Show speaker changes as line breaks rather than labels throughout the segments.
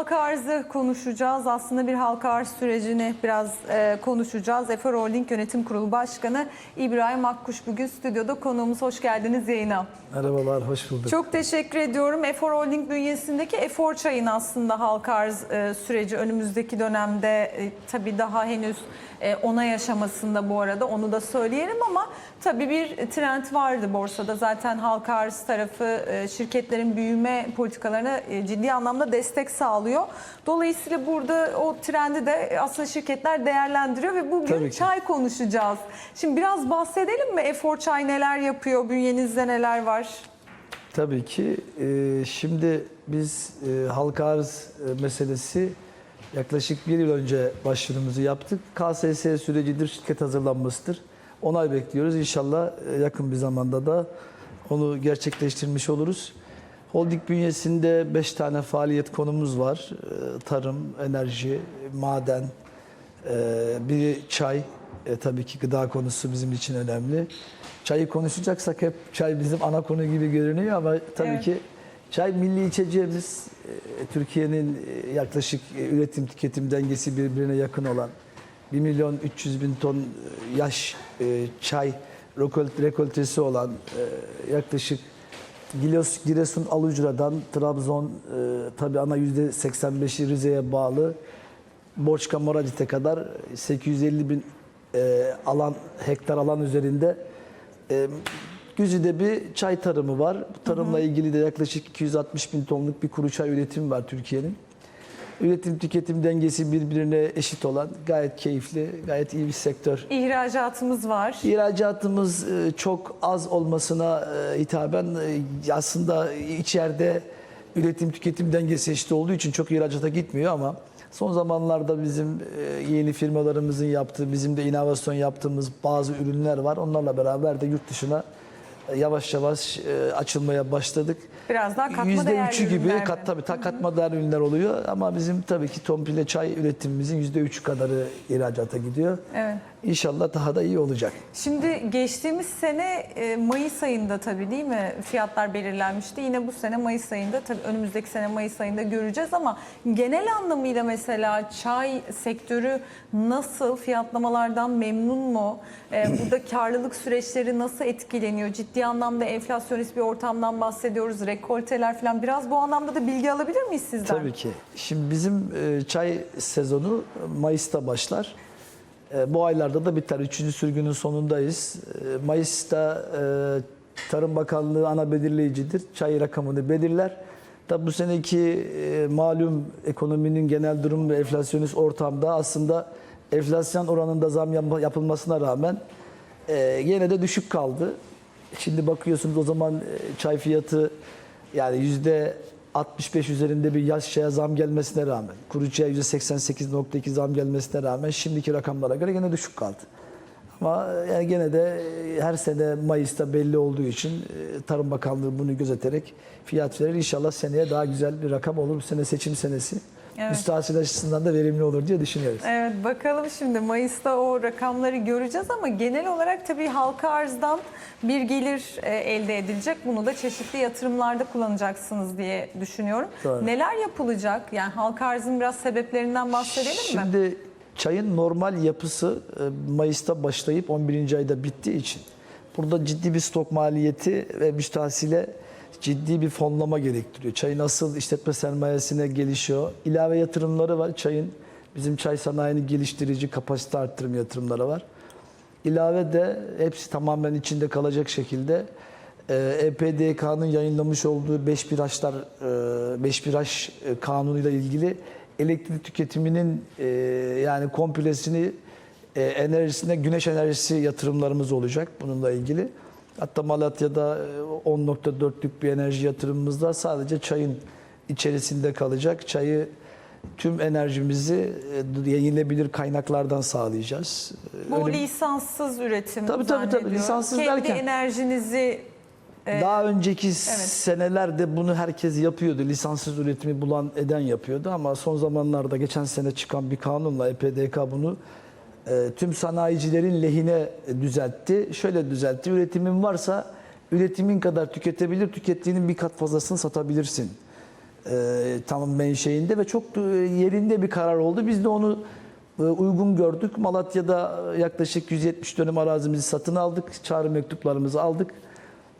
halka arzı konuşacağız. Aslında bir halka arz sürecini biraz e, konuşacağız. Efor Holding Yönetim Kurulu Başkanı İbrahim Akkuş bugün stüdyoda konuğumuz. Hoş geldiniz yayına.
Merhabalar, hoş bulduk.
Çok teşekkür ediyorum. Efor Holding bünyesindeki Efor Çay'ın aslında halka arz e, süreci önümüzdeki dönemde e, tabii daha henüz e, onay aşamasında bu arada onu da söyleyelim ama tabii bir trend vardı borsada. Zaten halka arz tarafı e, şirketlerin büyüme politikalarına e, ciddi anlamda destek sağlıyor. Dolayısıyla burada o trendi de aslında şirketler değerlendiriyor ve bugün çay konuşacağız. Şimdi biraz bahsedelim mi? Efor Çay neler yapıyor? Bünyenizde neler var?
Tabii ki. e, şimdi biz e, halka arz e, meselesi yaklaşık bir yıl önce başvurumuzu yaptık. KSS sürecidir, şirket hazırlanmasıdır. Onay bekliyoruz. İnşallah e, yakın bir zamanda da onu gerçekleştirmiş oluruz. Holding bünyesinde 5 tane faaliyet konumuz var. E, Tarım, enerji, maden, Ee, biri çay, e, tabii ki gıda konusu bizim için önemli. Çayı konuşacaksak hep çay bizim ana konu gibi görünüyor ama tabii
Evet.
ki çay milli içeceğimiz, e, Türkiye'nin e, yaklaşık e, üretim tüketim dengesi birbirine yakın olan 1 milyon 300 bin ton yaş çay rekolt- rekoltesi olan yaklaşık Giresun Alucra'dan Trabzon e, tabii ana %85'i Rize'ye bağlı Borçka Moradit'e kadar 850 bin e, alan hektar alan üzerinde e, Güzide bir çay tarımı var. Bu tarımla ilgili de yaklaşık 260 bin tonluk bir kuru çay üretimi var Türkiye'nin. Üretim tüketim dengesi birbirine eşit olan gayet keyifli, gayet iyi bir sektör.
İhracatımız var.
İhracatımız e, çok az olmasına e, hitaben e, aslında içeride üretim tüketim dengesi eşit olduğu için çok ihracata gitmiyor ama son zamanlarda bizim yeni firmalarımızın yaptığı, bizim de inovasyon yaptığımız bazı ürünler var. Onlarla beraber de yurt dışına yavaş yavaş e, açılmaya başladık.
Biraz daha katma
Yüzde
değerli
üçü gibi
ürünler
kat, tabii ta- katma değerli ürünler oluyor ama bizim tabii ki tomple çay üretimimizin yüzde üçü kadarı ihracata gidiyor.
Evet.
İnşallah daha da iyi olacak.
Şimdi geçtiğimiz sene e, Mayıs ayında tabii değil mi fiyatlar belirlenmişti. Yine bu sene Mayıs ayında tabii önümüzdeki sene Mayıs ayında göreceğiz ama genel anlamıyla mesela çay sektörü nasıl fiyatlamalardan memnun mu? E, burada karlılık süreçleri nasıl etkileniyor? Ciddi anlamda enflasyonist bir ortamdan bahsediyoruz. Rekolteler falan biraz bu anlamda da bilgi alabilir miyiz sizden?
Tabii ki. Şimdi bizim e, çay sezonu Mayıs'ta başlar. E, Bu aylarda da biter. Üçüncü sürgünün sonundayız. E, Mayıs'ta e, Tarım Bakanlığı ana belirleyicidir. Çay rakamını belirler. Tabi bu seneki e, malum ekonominin genel durumu ve enflasyonist ortamda aslında enflasyon oranında zam yap- yapılmasına rağmen e, yine de düşük kaldı. Şimdi bakıyorsunuz o zaman e, çay fiyatı yani yüzde 65 üzerinde bir yaş çaya zam gelmesine rağmen, kuru çaya yüzde 88.2 zam gelmesine rağmen şimdiki rakamlara göre gene düşük kaldı. Ama e, yani gene de e, her sene Mayıs'ta belli olduğu için Tarım Bakanlığı bunu gözeterek fiyat verir. İnşallah seneye daha güzel bir rakam olur. Bu sene seçim senesi.
Evet.
Müstahsil açısından da verimli olur diye düşünüyoruz.
Evet bakalım şimdi Mayıs'ta o rakamları göreceğiz ama genel olarak tabii halka arzdan bir gelir e, elde edilecek. Bunu da çeşitli yatırımlarda kullanacaksınız diye düşünüyorum.
Doğru.
Neler yapılacak? Yani halka arzın biraz sebeplerinden bahsedelim mi?
Şimdi çayın normal yapısı e, Mayıs'ta başlayıp 11. ayda bittiği için burada ciddi bir stok maliyeti ve müstahsile ciddi bir fonlama gerektiriyor. Çayın asıl işletme sermayesine gelişiyor. İlave yatırımları var. Çayın bizim çay sanayini geliştirici kapasite arttırma yatırımları var. İlave de hepsi tamamen içinde kalacak şekilde e, EPDK'nın yayınlamış olduğu 5 biraçlar 5 biraç e, kanunuyla ilgili elektrik tüketiminin e, yani komplesini e, enerjisine güneş enerjisi yatırımlarımız olacak bununla ilgili. Hatta Malatya'da e, 10.4'lük bir enerji yatırımımız da sadece çayın içerisinde kalacak. Çayı tüm enerjimizi e, yenilebilir kaynaklardan sağlayacağız. E,
Bu
öyle-
lisanssız üretim
Tabii, tabii, tabii. Lisanssız
Kendi
derken-
enerjinizi e,
Daha önceki senelerde bunu herkes yapıyordu. Lisanssız üretimi bulan eden yapıyordu ama son zamanlarda geçen sene çıkan bir kanunla EPDK bunu e, tüm sanayicilerin lehine düzeltti. Şöyle düzeltti. Üretimin varsa üretimin kadar tüketebilir, tükettiğinin bir kat fazlasını satabilirsin e, tam menşeinde ve çok e, yerinde bir karar oldu. Biz de onu e, uygun gördük. Malatya'da yaklaşık 170 dönüm arazimizi satın aldık. Çağrı mektuplarımızı aldık.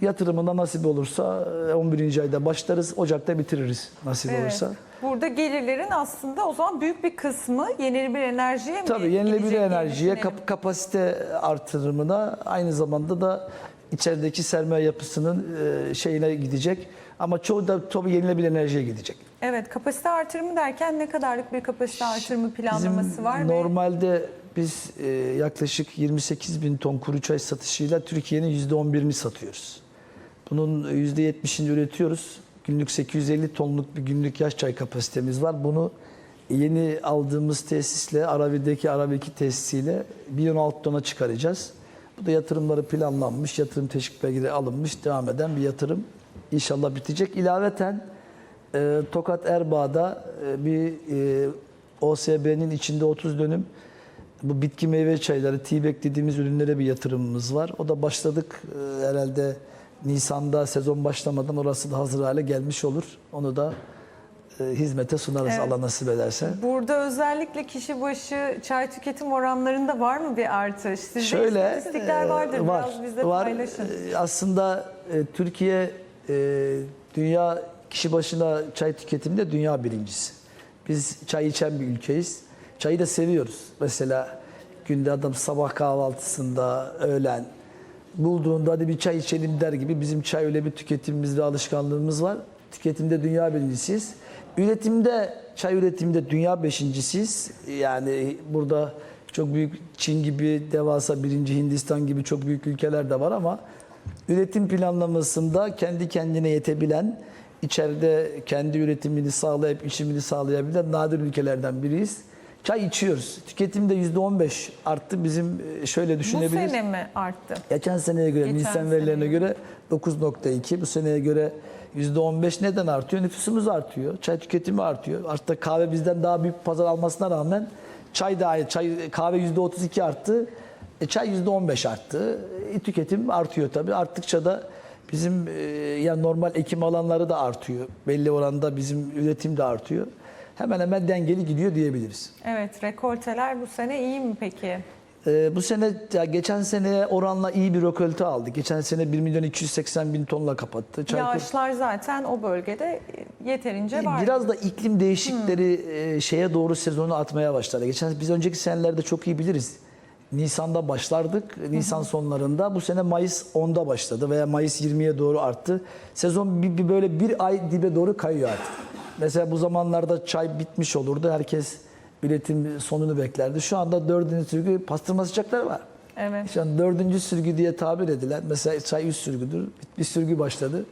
Yatırımına nasip olursa e, 11. ayda başlarız. Ocak'ta bitiririz nasip
Evet.
olursa.
Burada gelirlerin aslında o zaman büyük bir kısmı yenilenebilir enerjiye mi
Tabii yenilenebilir enerjiye, kap- kapasite artırımına aynı zamanda da içerideki sermaye yapısının e, şeyine gidecek. Ama çoğu da tabii yenilenebilir enerjiye gidecek.
Evet, kapasite artırımı derken ne kadarlık bir kapasite artırımı planlaması
Bizim
var? ve-
normalde biz e, yaklaşık 28 bin ton kuru çay satışıyla Türkiye'nin %11'ini satıyoruz. Bunun %70'ini üretiyoruz. Günlük 850 tonluk bir günlük yaş çay kapasitemiz var. Bunu yeni aldığımız tesisle, Arabi'deki Arabi tesisiyle 1.6 tona çıkaracağız. Bu da yatırımları planlanmış, yatırım teşvik belgeleri alınmış, devam eden bir yatırım inşallah bitecek. İlaveten e, Tokat Erbaa'da e, bir e, OSB'nin içinde 30 dönüm bu bitki meyve çayları, T-Bag dediğimiz ürünlere bir yatırımımız var. O da başladık e, herhalde Nisan'da sezon başlamadan orası da hazır hale gelmiş olur. Onu da e, hizmete sunarız
Evet.
Allah nasip ederse.
Burada özellikle kişi başı çay tüketim oranlarında var mı bir artış? Sizde
Şöyle
istatistikler
e,
vardır.
var,
Biraz bizde
var.
paylaşın.
E, Aslında e, Türkiye e, dünya kişi başına çay tüketiminde dünya birincisi. Biz çay içen bir ülkeyiz. Çayı da seviyoruz. Mesela günde adam sabah kahvaltısında, öğlen bulduğunda hadi bir çay içelim der gibi bizim çay öyle bir tüketimimiz ve alışkanlığımız var. Tüketimde dünya birincisiyiz. Üretimde, çay üretiminde dünya beşincisiyiz. Yani burada çok büyük Çin gibi devasa birinci Hindistan gibi çok büyük ülkeler de var ama üretim planlamasında kendi kendine yetebilen, içeride kendi üretimini sağlayıp içimini sağlayabilen nadir ülkelerden biriyiz. Çay içiyoruz. Tüketimde %15 arttı. Bizim e, şöyle
Bu
düşünebiliriz.
sene mi arttı?
Geçen seneye göre,
Geçen
Nisan verilerine
seneye.
göre 9.2, bu seneye göre %15 neden artıyor? Nüfusumuz artıyor, çay tüketimi artıyor. Artık kahve bizden daha büyük pazar almasına rağmen çay da çay kahve %32 arttı. E, çay %15 arttı. E, tüketim artıyor tabii. Arttıkça da bizim e, yani normal ekim alanları da artıyor. Belli oranda bizim üretim de artıyor. Hemen hemen dengeli gidiyor diyebiliriz.
Evet, rekolteler bu sene iyi mi peki?
Ee, bu sene ya geçen seneye oranla iyi bir rökolte aldık. Geçen sene 1 milyon 280 bin tonla kapattı. Çaykur-
Yağışlar zaten o bölgede yeterince var.
Biraz da iklim değişiklikleri e, şeye doğru sezonu atmaya başladı. Geçen biz önceki senelerde çok iyi biliriz. Nisan'da başlardık. Nisan sonlarında. Bu sene Mayıs 10'da başladı veya Mayıs 20'ye doğru arttı. Sezon bir, bir böyle bir ay dibe doğru kayıyor artık. Mesela bu zamanlarda çay bitmiş olurdu. Herkes üretim sonunu beklerdi. Şu anda dördüncü sürgü pastırma sıcakları var.
Evet.
Şu an dördüncü sürgü diye tabir edilen, mesela çay üst sürgüdür. Bir sürgü başladı.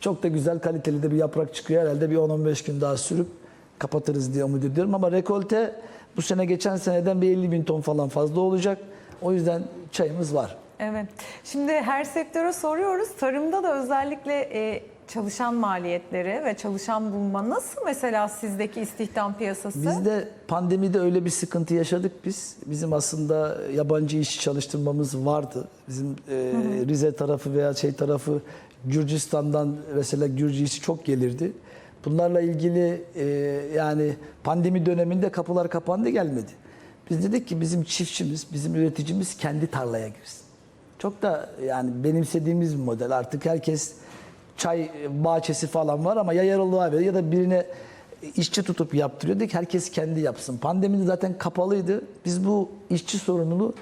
Çok da güzel kaliteli de bir yaprak çıkıyor. Herhalde bir 10-15 gün daha sürüp kapatırız diye umut ediyorum. Ama rekolte bu sene geçen seneden bir 50 bin ton falan fazla olacak. O yüzden çayımız var.
Evet. Şimdi her sektöre soruyoruz. Tarımda da özellikle e, çalışan maliyetleri ve çalışan bulma nasıl mesela sizdeki istihdam piyasası?
Bizde pandemide öyle bir sıkıntı yaşadık biz. Bizim aslında yabancı işçi çalıştırmamız vardı. Bizim e, Rize tarafı veya şey tarafı Gürcistan'dan mesela Gürcü işçi çok gelirdi. Bunlarla ilgili e, yani pandemi döneminde kapılar kapandı gelmedi. Biz dedik ki bizim çiftçimiz, bizim üreticimiz kendi tarlaya girsin. Çok da yani benimsediğimiz bir model. Artık herkes çay bahçesi falan var ama ya yarılığa veriyor ya da birine işçi tutup yaptırıyor. Dedik herkes kendi yapsın. Pandemide zaten kapalıydı. Biz bu işçi sorununu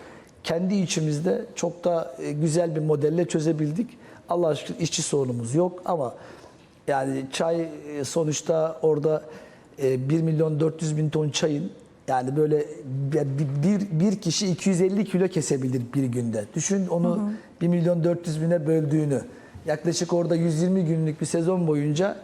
kendi içimizde çok da e, güzel bir modelle çözebildik. Allah aşkına işçi sorunumuz yok ama yani çay e, sonuçta orada e, 1 milyon 400 bin ton çayın yani böyle bir, bir, kişi 250 kilo kesebilir bir günde. Düşün onu 1 milyon 400 bine böldüğünü. Yaklaşık orada 120 günlük bir sezon boyunca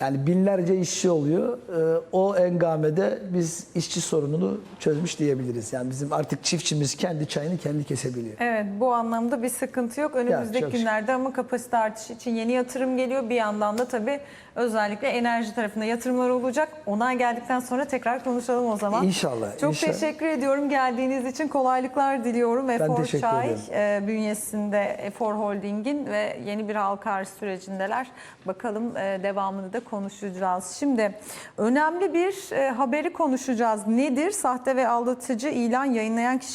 yani binlerce işçi oluyor. Ee, O engamede biz işçi sorununu çözmüş diyebiliriz. Yani bizim artık çiftçimiz kendi çayını kendi kesebiliyor.
Evet bu anlamda bir sıkıntı yok. Önümüzdeki
şükür.
günlerde ama kapasite artışı için yeni yatırım geliyor. Bir yandan da tabii özellikle enerji tarafında yatırımlar olacak. Onay geldikten sonra tekrar konuşalım o zaman.
İnşallah,
Çok
inşallah.
teşekkür ediyorum geldiğiniz için. Kolaylıklar diliyorum. Efor
teşekkür ederim.
e, bünyesinde Efor Holding'in ve yeni bir halka arz sürecindeler. Bakalım e, devamını da konuşacağız. Şimdi önemli bir e, haberi konuşacağız. Nedir? Sahte ve aldatıcı ilan yayınlayan kişiler